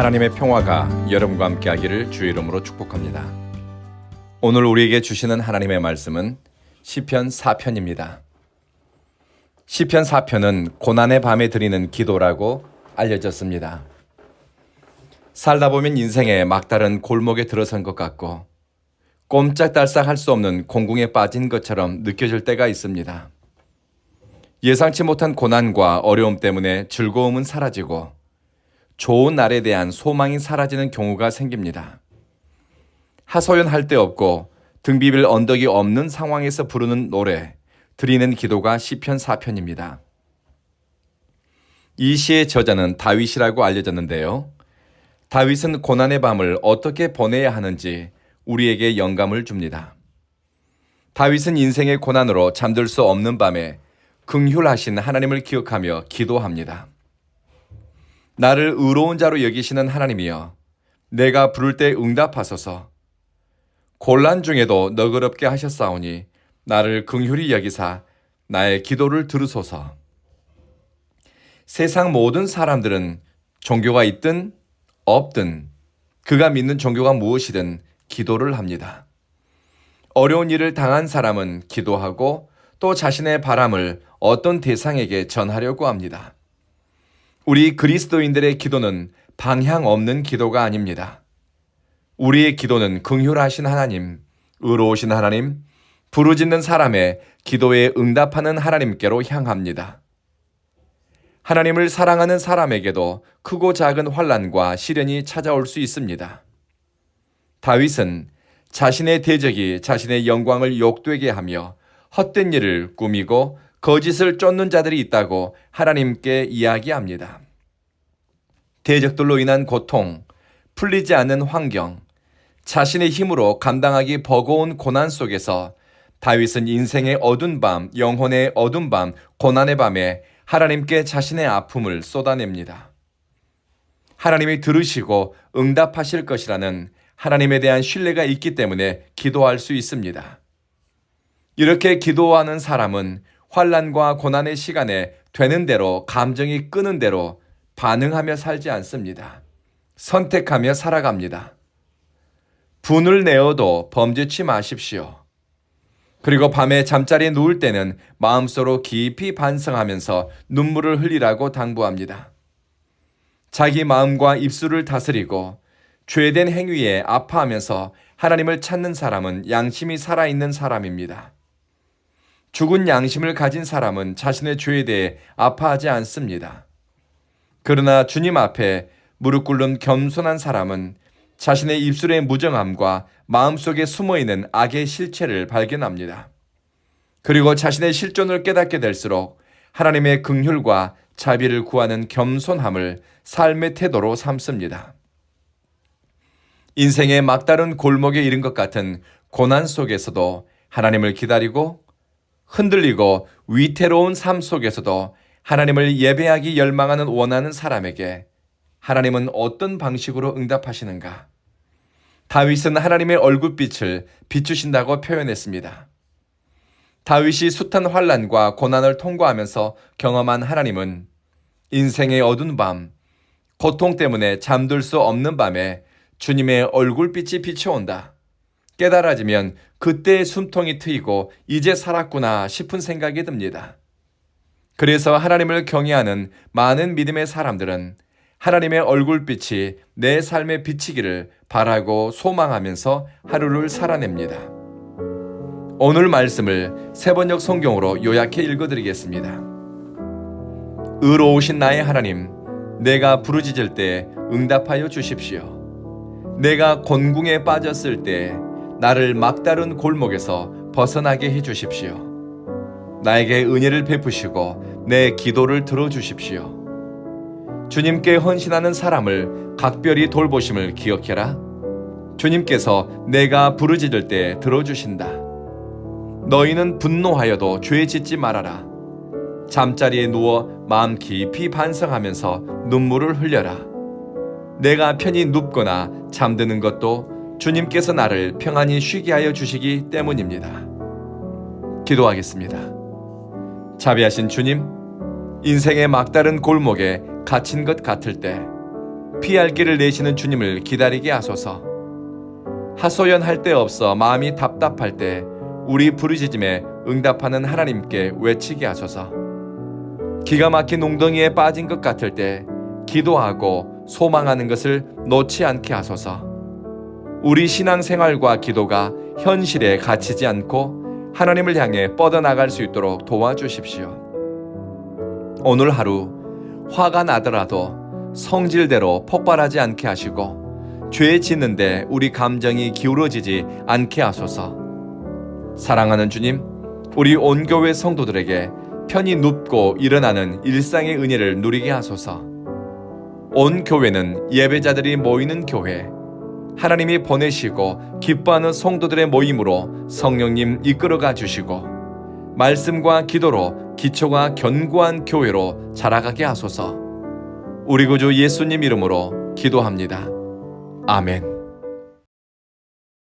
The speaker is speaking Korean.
하나님의 평화가 여러분과 함께하기를 주의 이름으로 축복합니다. 오늘 우리에게 주시는 하나님의 말씀은 시편 4편입니다. 시편 4편은 고난의 밤에 드리는 기도라고 알려졌습니다. 살다 보면 인생의 막다른 골목에 들어선 것 같고 꼼짝달싹 할 수 없는 공궁에 빠진 것처럼 느껴질 때가 있습니다. 예상치 못한 고난과 어려움 때문에 즐거움은 사라지고 좋은 날에 대한 소망이 사라지는 경우가 생깁니다. 하소연 할 데 없고 등 비빌 언덕이 없는 상황에서 부르는 노래, 드리는 기도가 시편 4편입니다. 이 시의 저자는 다윗이라고 알려졌는데요. 다윗은 고난의 밤을 어떻게 보내야 하는지 우리에게 영감을 줍니다. 다윗은 인생의 고난으로 잠들 수 없는 밤에 긍휼하신 하나님을 기억하며 기도합니다. 나를 의로운 자로 여기시는 하나님이여, 내가 부를 때 응답하소서. 곤란 중에도 너그럽게 하셨사오니 나를 긍휼히 여기사 나의 기도를 들으소서. 세상 모든 사람들은 종교가 있든 없든 그가 믿는 종교가 무엇이든 기도를 합니다. 어려운 일을 당한 사람은 기도하고 또 자신의 바람을 어떤 대상에게 전하려고 합니다. 우리 그리스도인들의 기도는 방향 없는 기도가 아닙니다. 우리의 기도는 긍휼하신 하나님, 의로우신 하나님, 부르짖는 사람의 기도에 응답하는 하나님께로 향합니다. 하나님을 사랑하는 사람에게도 크고 작은 환란과 시련이 찾아올 수 있습니다. 다윗은 자신의 대적이 자신의 영광을 욕되게 하며 헛된 일을 꾸미고 거짓을 쫓는 자들이 있다고 하나님께 이야기합니다. 대적들로 인한 고통, 풀리지 않는 환경, 자신의 힘으로 감당하기 버거운 고난 속에서 다윗은 인생의 어두운 밤, 영혼의 어두운 밤, 고난의 밤에 하나님께 자신의 아픔을 쏟아냅니다. 하나님이 들으시고 응답하실 것이라는 하나님에 대한 신뢰가 있기 때문에 기도할 수 있습니다. 이렇게 기도하는 사람은 환란과 고난의 시간에 되는 대로 감정이 끄는 대로 반응하며 살지 않습니다. 선택하며 살아갑니다. 분을 내어도 범죄치 마십시오. 그리고 밤에 잠자리에 누울 때는 마음속으로 깊이 반성하면서 눈물을 흘리라고 당부합니다. 자기 마음과 입술을 다스리고 죄된 행위에 아파하면서 하나님을 찾는 사람은 양심이 살아있는 사람입니다. 죽은 양심을 가진 사람은 자신의 죄에 대해 아파하지 않습니다. 그러나 주님 앞에 무릎 꿇는 겸손한 사람은 자신의 입술의 무정함과 마음속에 숨어 있는 악의 실체를 발견합니다. 그리고 자신의 실존을 깨닫게 될수록 하나님의 긍휼과 자비를 구하는 겸손함을 삶의 태도로 삼습니다. 인생의 막다른 골목에 이른 것 같은 고난 속에서도 하나님을 기다리고 흔들리고 위태로운 삶 속에서도 하나님을 예배하기 열망하는 원하는 사람에게 하나님은 어떤 방식으로 응답하시는가? 다윗은 하나님의 얼굴빛을 비추신다고 표현했습니다. 다윗이 숱한 환란과 고난을 통과하면서 경험한 하나님은 인생의 어두운 밤, 고통 때문에 잠들 수 없는 밤에 주님의 얼굴빛이 비춰온다. 깨달아지면 그때의 숨통이 트이고 이제 살았구나 싶은 생각이 듭니다. 그래서 하나님을 경외하는 많은 믿음의 사람들은 하나님의 얼굴빛이 내 삶에 비치기를 바라고 소망하면서 하루를 살아냅니다. 오늘 말씀을 세번역 성경으로 요약해 읽어드리겠습니다. 의로우신 나의 하나님, 내가 부르짖을 때 응답하여 주십시오. 내가 곤궁에 빠졌을 때 나를 막다른 골목에서 벗어나게 해 주십시오. 나에게 은혜를 베푸시고 내 기도를 들어주십시오. 주님께 헌신하는 사람을 각별히 돌보심을 기억해라. 주님께서 내가 부르짖을 때 들어주신다. 너희는 분노하여도 죄 짓지 말아라. 잠자리에 누워 마음 깊이 반성하면서 눈물을 흘려라. 내가 편히 눕거나 잠드는 것도 주님께서 나를 평안히 쉬게 하여 주시기 때문입니다. 기도하겠습니다. 자비하신 주님, 인생의 막다른 골목에 갇힌 것 같을 때 피할 길을 내시는 주님을 기다리게 하소서. 하소연할 데 없어 마음이 답답할 때 우리 부르짖음에 응답하는 하나님께 외치게 하소서. 기가 막힌 웅덩이에 빠진 것 같을 때 기도하고 소망하는 것을 놓지 않게 하소서. 우리 신앙생활과 기도가 현실에 갇히지 않고 하나님을 향해 뻗어나갈 수 있도록 도와주십시오. 오늘 하루 화가 나더라도 성질대로 폭발하지 않게 하시고 죄 짓는데 우리 감정이 기울어지지 않게 하소서. 사랑하는 주님, 우리 온 교회 성도들에게 편히 눕고 일어나는 일상의 은혜를 누리게 하소서. 온 교회는 예배자들이 모이는 교회, 하나님이 보내시고 기뻐하는 성도들의 모임으로 성령님 이끌어가 주시고 말씀과 기도로 기초가 견고한 교회로 자라가게 하소서. 우리 구주 예수님 이름으로 기도합니다. 아멘.